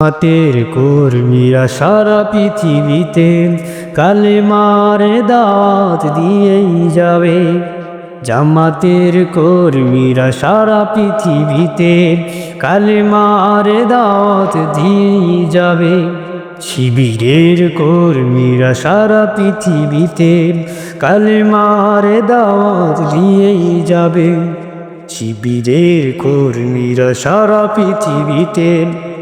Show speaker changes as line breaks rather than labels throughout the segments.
মাতের কর্মীরা সারা পৃথিবীতে কালে মারে দাঁত দিয়েই যাবে। জামাতের কর্মীরা সারা পৃথিবীতে কালে মারে দাঁত দিয়েই যাবে। শিবিরের কর্মীরা সারা পৃথিবীতে কালে মারে দাওয়াত দিয়েই যাবে। শিবিরের কর্মীরা সারা পৃথিবীতে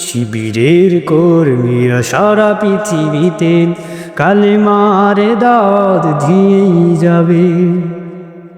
শিবিরের কর্মীরা সারা পৃথিবীতে কালে মারে দাওয়াত দিয়েই যাবে।